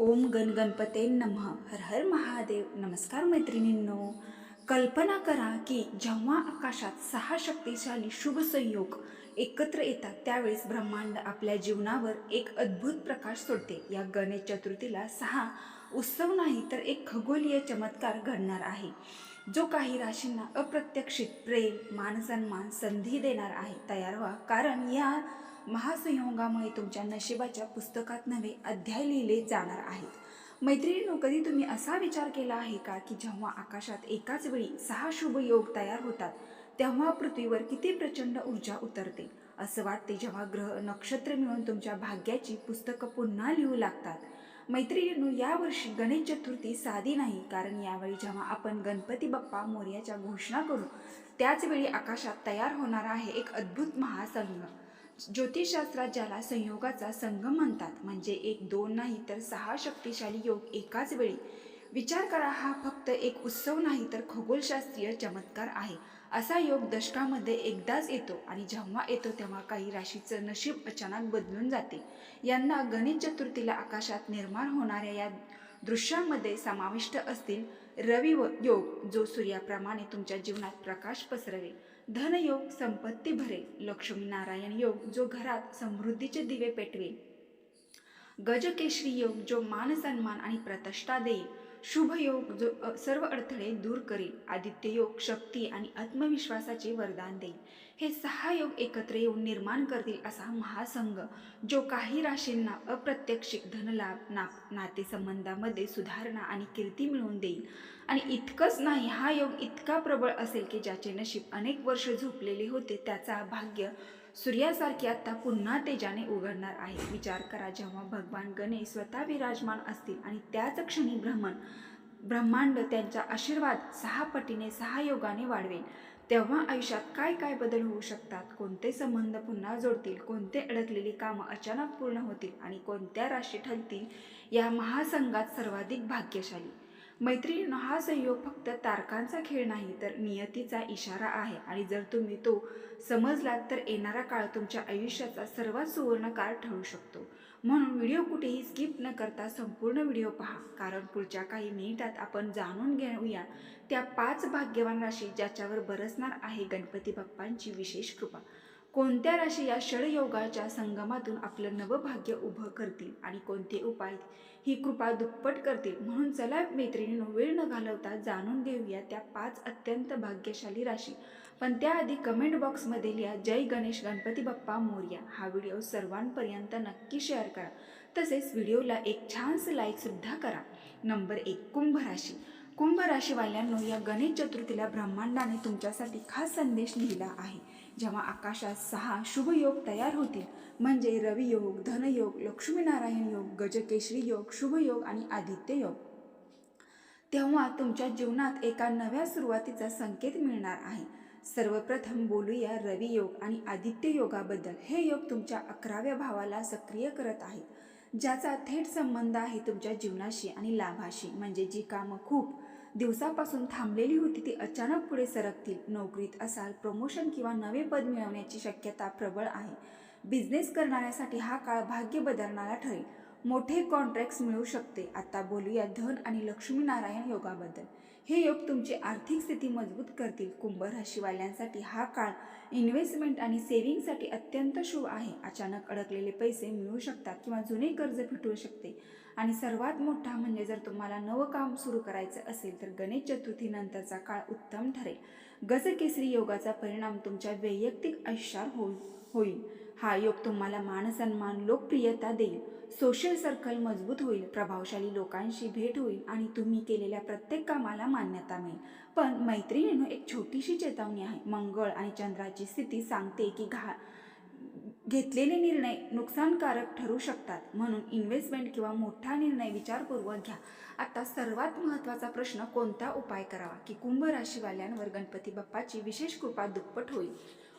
ओम गण गणपते नमः. हर हर महादेव. नमस्कार मैत्रिणींनो. कल्पना करा की जेव्हा आकाशात सहा शक्तिशाली शुभ संयोग एकत्र येतात त्यावेळेस ब्रह्मांड आपल्या जीवनावर एक अद्भुत प्रकाश सोडते. या गणेश चतुर्थीला सहा उत्सव नाही तर एक खगोलीय चमत्कार घडणार आहे. जो काही राशींना अप्रत्यक्षित प्रेम मानसन्मान संधी देणार आहे तयार व्हा. कारण या महासंयोगामुळे तुमच्या नशिबाच्या पुस्तकात नवे अध्याय लिहिले जाणार आहेत. मैत्रिणींनो कधी तुम्ही असा विचार केला आहे का की जेव्हा आकाशात एकाच वेळी सहा शुभ योग तयार होतात तेव्हा पृथ्वीवर किती प्रचंड ऊर्जा उतरते? असं वाटते जेव्हा ग्रह नक्षत्र मिळून तुमच्या भाग्याची पुस्तकं पुन्हा लिहू लागतात. मैत्रिणींनो यावर्षी गणेश चतुर्थी साधी नाही. कारण यावेळी जेव्हा आपण गणपती बाप्पा मोर्याच्या घोषणा करू त्याचवेळी आकाशात तयार होणार आहे एक अद्भुत महासंघ. ज्योतिषशास्त्रात ज्याला संयोगाचा संगम म्हणतात म्हणजे एक दोन नाही तर सहा शक्तिशाली योग एकाच वेळी विचार करा हा फक्त एक उत्सव नाही तर खगोलशास्त्रीय चमत्कार आहे. असा योग दशकामध्ये एकदाच येतो आणि जेव्हा येतो तेव्हा काही राशीचं नशीब अचानक बदलून जाते. यांना गणेश चतुर्थीला आकाशात निर्माण होणाऱ्या या दृश्यामध्ये समाविष्ट असतील रवी व योग जो सूर्याप्रमाणे तुमच्या जीवनात प्रकाश पसरवेल. धनयोग संपत्ती भरेल. लक्ष्मीनारायण योग जो घरात समृद्धीचे दिवे पेटवेल. गजकेशरी योग जो मान सन्मान आणि प्रतिष्ठा देईल. शुभ योग जो सर्व अडथळे दूर करेल. आदित्य योग शक्ती आणि आत्मविश्वासाचे वरदान देईल. हे सहा योग एकत्र येऊन निर्माण करतील असा महासंघ जो काही राशींना अप्रत्यक्षिक धनलाभ ना नातेसंबंधामध्ये सुधारणा आणि कीर्ती मिळवून देईल. आणि इतकंच नाही हा योग इतका प्रबळ असेल की ज्याचे नशीब अनेक वर्ष झोपलेले होते त्याचा भाग्य सूर्यासारखे आता पुन्हा तेजाने उघडणार आहे. विचार करा जेव्हा भगवान गणेश स्वतः विराजमान असतील आणि त्याच क्षणी ब्रह्मन ब्रह्मांड त्यांचा आशीर्वाद सहा पटीने सहा योगाने वाढवेल. तेव्हा आयुष्यात काय काय बदल होऊ शकतात? कोणते संबंध पुन्हा जोडतील? कोणते अडकलेली कामं अचानक पूर्ण होतील? आणि कोणत्या राशी ठरतील? या महासंघात सर्वाधिक भाग्यशाली. मैत्रीण हा संयोग फक्त तारकांचा खेळ नाही तर नियतीचा इशारा आहे. आणि जर तुम्ही तो समजलात तर येणारा काळ तुमच्या आयुष्याचा सर्वात सुवर्ण काळ ठरू शकतो. म्हणून व्हिडिओ कुठेही स्किप न करता संपूर्ण व्हिडिओ पहा. कारण पुढच्या काही मिनिटात आपण जाणून घेऊया त्या पाच भाग्यवान राशी ज्याच्यावर बरसणार आहे गणपती बाप्पांची विशेष कृपा. कोणत्या राशी या षडयोगाच्या संगमातून आपलं नवभाग्य उभं करतील आणि कोणते उपाय ही कृपा दुप्पट करतील म्हणून चला मैत्रिणींनो वेळ न घालवता जाणून घेऊया त्या पाच अत्यंत भाग्यशाली राशी. पण त्याआधी कमेंट बॉक्समध्ये लिहा जय गणेश गणपती बाप्पा मोर्या. हा व्हिडिओ सर्वांपर्यंत नक्की शेअर करा. तसेच व्हिडिओला एक छानसं लाईकसुद्धा करा. नंबर एक कुंभ राशी. कुंभ राशीवाल्यांनो या गणेश चतुर्थीला ब्रह्मांडाने तुमच्यासाठी खास संदेश लिहिला आहे. जेव्हा आकाशात सहा शुभ योग तयार होतील म्हणजे रवी योग धनयोग लक्ष्मीनारायण योग गजकेशरी योग शुभ योग आणि आदित्य योग. तेव्हा तुमच्या जीवनात एका नव्या सुरुवातीचा संकेत मिळणार आहे. सर्वप्रथम बोलूया रवी योग आणि आदित्य योगाबद्दल. हे योग तुमच्या अकराव्या भावाला सक्रिय करत आहेत ज्याचा थेट संबंध आहे तुमच्या जीवनाशी आणि लाभाशी म्हणजे जी कामं खूप दिवसापासून थांबलेली होती ती अचानक पुढे सरकतील. नोकरीत असाल प्रमोशन किंवा नवे पद मिळवण्याची शक्यता प्रबळ आहे. बिझनेस करणाऱ्यासाठी हा काळ भाग्य बदलणारा ठरेल. मोठे कॉन्ट्रॅक्ट्स मिळू शकते. आता बोलूया धन आणि लक्ष्मीनारायण योगाबद्दल. हे योग तुमची आर्थिक स्थिती मजबूत करतील. कुंभ राशीवाल्यांसाठी हा काळ इन्व्हेस्टमेंट आणि सेव्हिंगसाठी अत्यंत शुभ आहे. अचानक अडकलेले पैसे मिळू शकतात किंवा जुने कर्ज फिटू शकते. आणि सर्वात मोठा म्हणजे जर तुम्हाला नवं काम सुरू करायचं असेल तर गणेश चतुर्थीनंतरचा काळ उत्तम ठरेल. गजकेसरी योगाचा परिणाम तुमच्या वैयक्तिक आयुष्यावर होईल होईल. हा योग तुम्हाला मानसन्मान लोकप्रियता देईल. सोशल सर्कल मजबूत होईल प्रभावशाली लोकांशी भेट होईल आणि तुम्ही केलेल्या प्रत्येक कामाला मान्यता मिळेल. पण मैत्रिणीनं एक छोटीशी चेतावणी आहे. मंगळ आणि चंद्राची स्थिती सांगते की घा घेतलेले निर्णय नुकसानकारक ठरू शकतात. म्हणून इन्व्हेस्टमेंट किंवा मोठा निर्णय विचारपूर्वक घ्या. आता सर्वात महत्त्वाचा प्रश्न कोणता? उपाय करावा. की कुंभ राशीवाल्यांवर गणपती बाप्पाची विशेष कृपा दुप्पट होईल.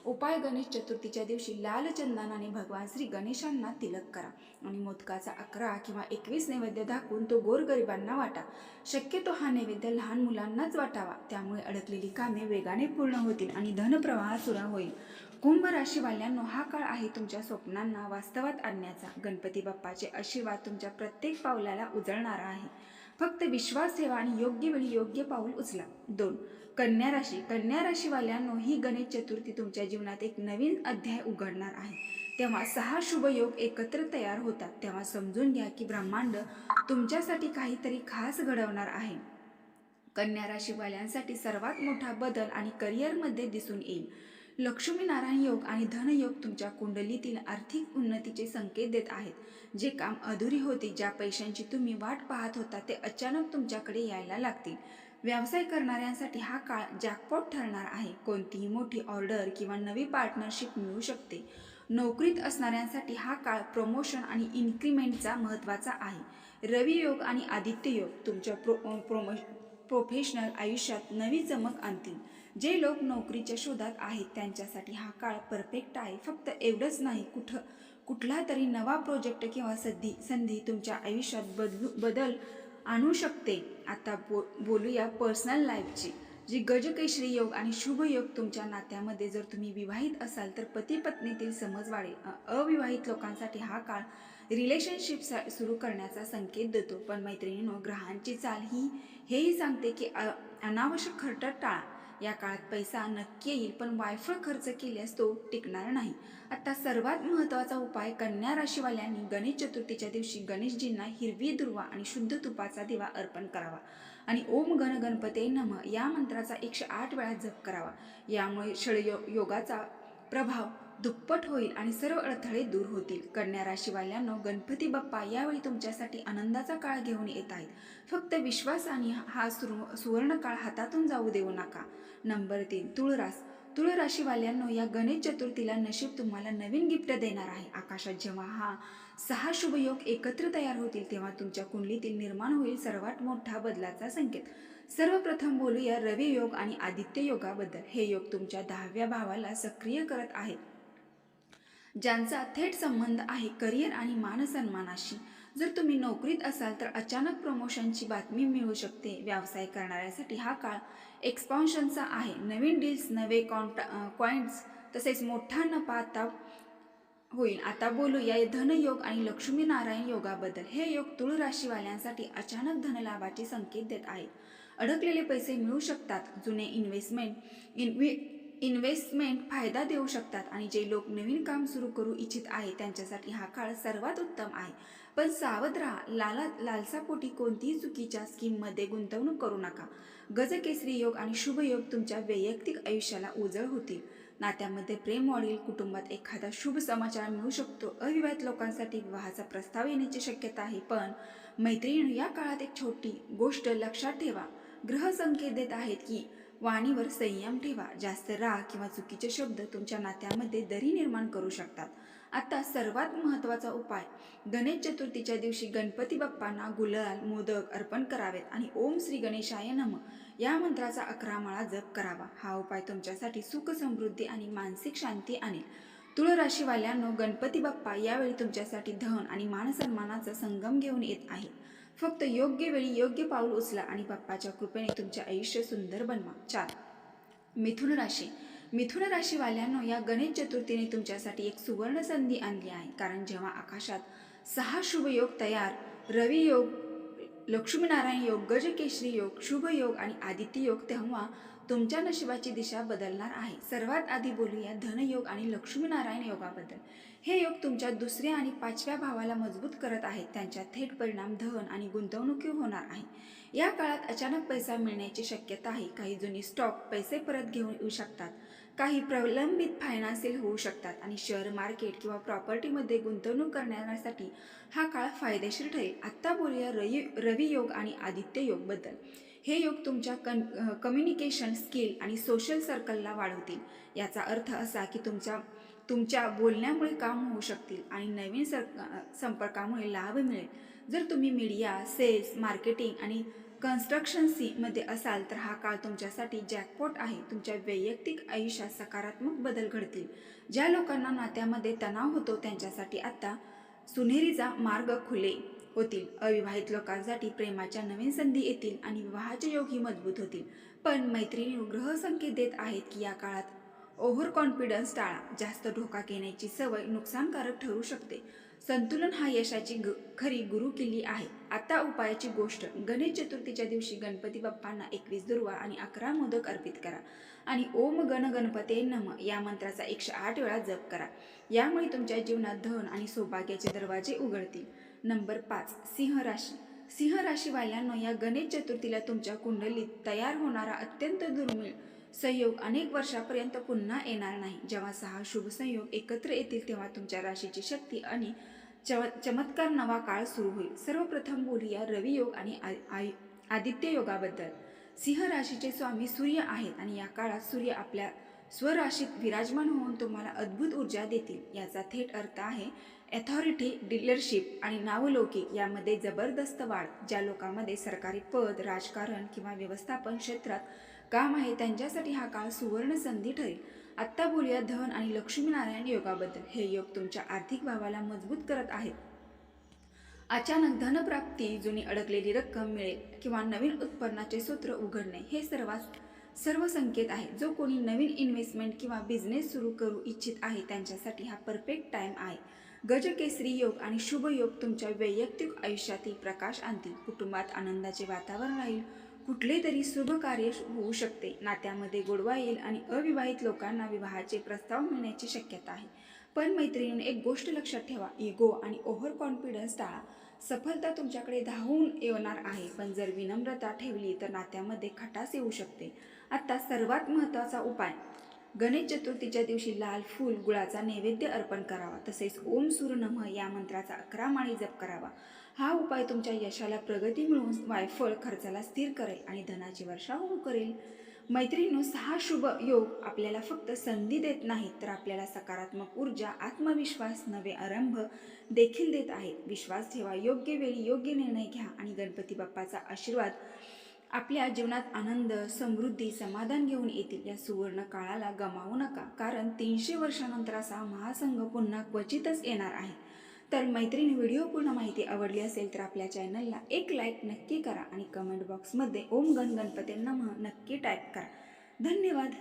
उपाय गणेश चतुर्थीच्या दिवशी लाल चंदनाने भगवान श्री गणेशांना तिलक करा आणि मोदकाचा अकरा किंवा एकवीस नैवेद्य दाखवून तो गोरगरिबांना वाटा. शक्यतो हा नैवेद्य लहान मुलांनाच वाटावा. त्यामुळे अडकलेली कामे वेगाने पूर्ण होतील आणि धनप्रवाह सुरा होईल. कुंभ राशीवाल्यांनो हा काळ आहे तुमच्या स्वप्नांना वास्तवात आणण्याचा. गणपती बाप्पाचे आशीर्वाद तुमच्या प्रत्येक पावलाला उजळणारा आहे. फक्त विश्वास ठेवा आणि योग्य वेळी योग्य पाऊल उचला. दोन कन्या राशी कन्या राशीवाल्यांनो ही गणेश चतुर्थी तुमच्या जीवनात एक नवीन अध्याय उघडणार आहे. तेव्हा सहा शुभ योग एकत्र तयार होतात. तेव्हा समजून घ्या की ब्रह्मांड तुमच्यासाठी काहीतरी खास घडवणार आहे. कन्या राशीवाल्यांसाठी सर्वात मोठा बदल आणि करिअरमध्ये दिसून येईल. लक्ष्मीनारायण योग आणि धनयोग तुमच्या कुंडलीतील आर्थिक उन्नतीचे संकेत देत आहेत. जे काम अधुरी होते ज्या पैशांची तुम्ही वाट पाहत होता ते अचानक तुमच्याकडे यायला लागतील. व्यवसाय करणाऱ्यांसाठी हा काळ जॅकपॉट ठरणार आहे. कोणतीही मोठी ऑर्डर किंवा नवी पार्टनरशिप मिळू शकते. नोकरीत असणाऱ्यांसाठी हा काळ प्रमोशन आणि इन्क्रीमेंटचा महत्त्वाचा आहे. रवी योग आणि आदित्य योग तुमच्या प्रो प्रोमो प्रोफेशनल आयुष्यात नवी चमक आणतील. जे लोक नोकरीच्या शोधात आहेत त्यांच्यासाठी हा काळ परफेक्ट आहे. फक्त एवढंच नाही कुठं कुठला तरी नवा प्रोजेक्ट किंवा संधी संधी तुमच्या आयुष्यात बदलू बदल आणू शकते. आता बो बोलूया पर्सनल लाईफची जी गजकेशरी योग आणि शुभ योग तुमच्या नात्यामध्ये जर तुम्ही विवाहित असाल तर पती पत्नीतील समज वाढेल अविवाहित लोकांसाठी हा काळ रिलेशनशिप सुरू करण्याचा संकेत देतो. पण मैत्रिणीनो ग्रहांची चाल ही हेही सांगते की अ- अनावश्यक खर्च टाळा. या काळात पैसा नक्की येईल पण वायफळ खर्च केल्यास तो टिकणार नाही. आता सर्वात महत्त्वाचा उपाय कन्या राशीवाल्यांनी गणेश चतुर्थीच्या दिवशी गणेशजींना हिरवी दुर्वा आणि शुद्ध तुपाचा दिवा अर्पण करावा. आणि ओम गण गणपते नम या मंत्राचा एकशे आठ वेळा जप करावा. यामुळे षडयो योगाचा प्रभाव दुप्पट होईल आणि सर्व अडथळे दूर होतील. कन्या राशीवाल्यांनो गणपती बाप्पा यावेळी तुमच्यासाठी आनंदाचा काळ घेऊन येत आहेत. फक्त विश्वासाने हा सुरू सुवर्ण काळ हातातून जाऊ देऊ नका. नंबर तीन तुळरास. तुळ राशीवाल्यांनो या गणेश चतुर्थीला नशीब तुम्हाला नवीन गिफ्ट देणार आहे. आकाशात जेव्हा हा सहा शुभयोग एकत्र तयार होतील तेव्हा तुमच्या कुंडलीतील निर्माण होईल सर्वात मोठा बदलाचा संकेत. सर्वप्रथम बोलूया रवी योग आणि आदित्य योगाबद्दल. हे योग तुमच्या दहाव्या भावाला सक्रिय करत आहेत. ज्यांचा थेट संबंध आहे करिअर आणि मानसन्मानाशी. जर तुम्ही नोकरीत असाल तर अचानक प्रमोशनची बातमी मिळू शकते. व्यवसाय करणाऱ्यासाठी हा काळ एक्सपान्शनचा आहे. नवीन डील्स नवे कॉन्टा कॉइंट्स तसेच मोठा नफा आता होईल. आता बोलूया धनयोग आणि लक्ष्मीनारायण योगाबद्दल. हे योग तुळ राशीवाल्यांसाठी अचानक धनलाभाचे संकेत देत आहेत. अडकलेले पैसे मिळू शकतात. जुने इन्व्हेस्टमेंट इन्व्हे इन्व्हेस्टमेंट फायदा देऊ शकतात आणि जे लोक नवीन काम सुरू करू इच्छित आहे त्यांच्यासाठी हा काळ सर्वात उत्तम आहे. पण सावध राहा लाला लालसापोटी कोणतीही चुकीच्या स्कीममध्ये गुंतवणूक करू नका. गजकेसरी योग आणि शुभ योग तुमच्या वैयक्तिक आयुष्याला उजळ होतील. नात्यामध्ये प्रेम वाढेल कुटुंबात एखादा शुभ समाचार मिळू शकतो. अविवाहित लोकांसाठी विवाहाचा प्रस्ताव येण्याची शक्यता आहे पण मैत्रिणी या काळात एक छोटी गोष्ट लक्षात ठेवा. ग्रह संकेत देत आहेत की वाणीवर संयम ठेवा. जास्त राग किंवा चुकीचे शब्द तुमच्या नात्यामध्ये दरी निर्माण करू शकतात. आता सर्वात महत्त्वाचा उपाय गणेश चतुर्थीच्या दिवशी गणपती बाप्पांना गुलाल मोदक अर्पण करावेत आणि ओम श्री गणेशाय नम या मंत्राचा अकरा माळा जप करावा. हा उपाय तुमच्यासाठी सुख समृद्धी आणि मानसिक शांती आणेल. तुळ राशीवाल्यांनो गणपती बाप्पा यावेळी तुमच्यासाठी धन आणि मानसन्मानाचा संगम घेऊन येत आहे फक्त योग्य वेळी योग्य पाऊल उचला आणि बाप्पाच्या कृपेने तुमचे आयुष्य सुंदर बनवा. चार. मिथुन राशी. मिथुन राशीवाल्यांनो या गणेश चतुर्थीने तुमच्यासाठी एक सुवर्ण संधी आणली आहे. कारण जेव्हा आकाशात सहा शुभ योग तयार रवी योग लक्ष्मीनारायण योग गजकेशरी योग शुभ योग आणि आदित्य योग तेव्हा तुमच्या नशिबाची दिशा बदलणार आहे. सर्वात आधी बोलूया धनयोग आणि लक्ष्मीनारायण योगाबद्दल. हे योग तुमच्या दुसऱ्या आणि पाचव्या भावाला मजबूत करत आहेत. त्यांचा थेट परिणाम धन आणि गुंतवणुकी होणार आहे. या काळात अचानक पैसा मिळण्याची शक्यता आहे. काही जुनी स्टॉक पैसे परत घेऊन येऊ शकतात. काही प्रलंबित फायनान्सियल होऊ शकतात आणि शेअर मार्केट किंवा प्रॉपर्टीमध्ये गुंतवणूक करण्यासाठी हा काळ फायदेशीर ठरेल. आत्ता बोलूया रवी रवी योग आणि आदित्य योगबद्दल हे योग तुमच्या कन कम्युनिकेशन स्किल आणि सोशल सर्कलला वाढवतील. याचा अर्थ असा की तुमच्या तुमच्या बोलण्यामुळे काम होऊ शकतील आणि नवीन सर संपर्कामुळे लाभ मिळेल. जर तुम्ही मीडिया सेल्स मार्केटिंग आणि कन्स्ट्रक्शन्सीमध्ये असाल तर हा काळ तुमच्यासाठी जॅकपॉट आहे. तुमच्या वैयक्तिक आयुष्यात सकारात्मक बदल घडतील. ज्या लोकांना नात्यामध्ये तणाव होतो त्यांच्यासाठी आता सुनेरीचा मार्ग खुले होतील. अविवाहित लोकांसाठी प्रेमाच्या नवीन संधी येतील आणि विवाहाचे योगही मजबूत होतील. पण मैत्रिणी ग्रह संकेत देत आहेत की या काळात ओव्हर कॉन्फिडन्स टाळा. जास्त धोका घेण्याची सवय नुकसानकारक ठरू शकते. संतुलन हा यशाची ग खरी गुरुकिल्ली आहे. आता उपायाची गोष्ट गणेश चतुर्थीच्या दिवशी गणपती बाप्पांना एकवीस दुर्वा आणि अकरा मोदक अर्पित करा. आणि ओम गण गणपते नम या मंत्राचा एकशे आठ वेळा जप करा. यामुळे तुमच्या जीवनात धन आणि सौभाग्याचे दरवाजे उघडतील. नंबर पाच सिंह राशी. सिंह राशीवाल्यांना या गणेश चतुर्थीला तुमच्या कुंडलीत तयार होणारा अत्यंत दुर्मिळ संयोग अनेक वर्षापर्यंत पुन्हा येणार नाही. जेव्हा सहा शुभ संयोग एकत्र येतील तेव्हा तुमच्या राशीची शक्ती आणि चव चमत्कार नवा काळ सुरू होईल. सर्वप्रथम बोलूया रवियोग आणि आय- आदित्य योगाबद्दल. सिंह राशीचे स्वामी सूर्य आहेत आणि या काळात सूर्य आपल्या स्वराशीत विराजमान होऊन तुम्हाला अद्भुत ऊर्जा देतील. याचा थेट अर्थ आहे अथॉरिटी डीलरशिप आणि नावलौकिक यामध्ये जबरदस्त वाढ ज्या लोकांमध्ये सरकारी पद राजकारण किंवा व्यवस्थापन क्षेत्रात काम आहे त्यांच्यासाठी हा काळ सुवर्ण संधी ठरेल. आत्ता बोलूया धन आणि लक्ष्मीनारायण योगाबद्दल. हे योग तुमच्या आर्थिक भावाला मजबूत करत आहेत. अचानक धनप्राप्ती जुनी अडकलेली रक्कम मिळेल किंवा नवीन उत्पन्नाचे सूत्र उघडणे हे सर्वात सर्व संकेत आहे. जो कोणी नवीन इन्व्हेस्टमेंट किंवा बिझनेस सुरू करू इच्छित आहे त्यांच्यासाठी हा परफेक्ट टाइम आहे. गजकेसरी योग आणि शुभ योग तुमच्या वैयक्तिक आयुष्यातील प्रकाश आणतील. कुटुंबात आनंदाचे वातावरण राहील. कुठले तरी शुभ कार्य होऊ शकते. नात्यामध्ये गोडवा येईल आणि अविवाहित लोकांना विवाहाचे प्रस्ताव मिळण्याची शक्यता आहे. पण मैत्रिणीने एक गोष्ट लक्षात ठेवा. इगो आणि ओव्हर कॉन्फिडन्स टाळा. सफलता तुमच्याकडे धावून येणार आहे. पण जर विनम्रता ठेवली तर नात्यामध्ये खटास येऊ शकते. आता सर्वात महत्त्वाचा उपाय. गणेश चतुर्थीच्या दिवशी लाल फूल गुळाचा नैवेद्य अर्पण करावा. तसेच ओम सूर नमः या मंत्राचा अकरा माळी जप करावा. हा उपाय तुमच्या यशाला प्रगती मिळवून वायफळ खर्चाला स्थिर करेल आणि धनाची वर्षा होऊ करेल. मैत्रिणीनो सहा शुभ योग आपल्याला फक्त संधी देत नाहीत तर आपल्याला सकारात्मक ऊर्जा आत्मविश्वास नवे आरंभ देखील देत आहेत. विश्वास ठेवा योग्य वेळी योग्य निर्णय घ्या आणि गणपती बाप्पाचा आशीर्वाद आपल्या जीवनात आनंद समृद्धी समाधान घेऊन येतील. या सुवर्ण काळाला गमावू नका कारण तीनशे वर्षानंतर असा महासंघ पुन्हा क्वचितच येणार आहे. तर मैत्रीण व्हिडिओ पूर्ण माहिती आवडली असेल तर आपल्या चॅनलला एक लाईक नक्की करा आणि कमेंट बॉक्समध्ये ओम गण गणपतींना नमः नक्की टाईप करा. धन्यवाद.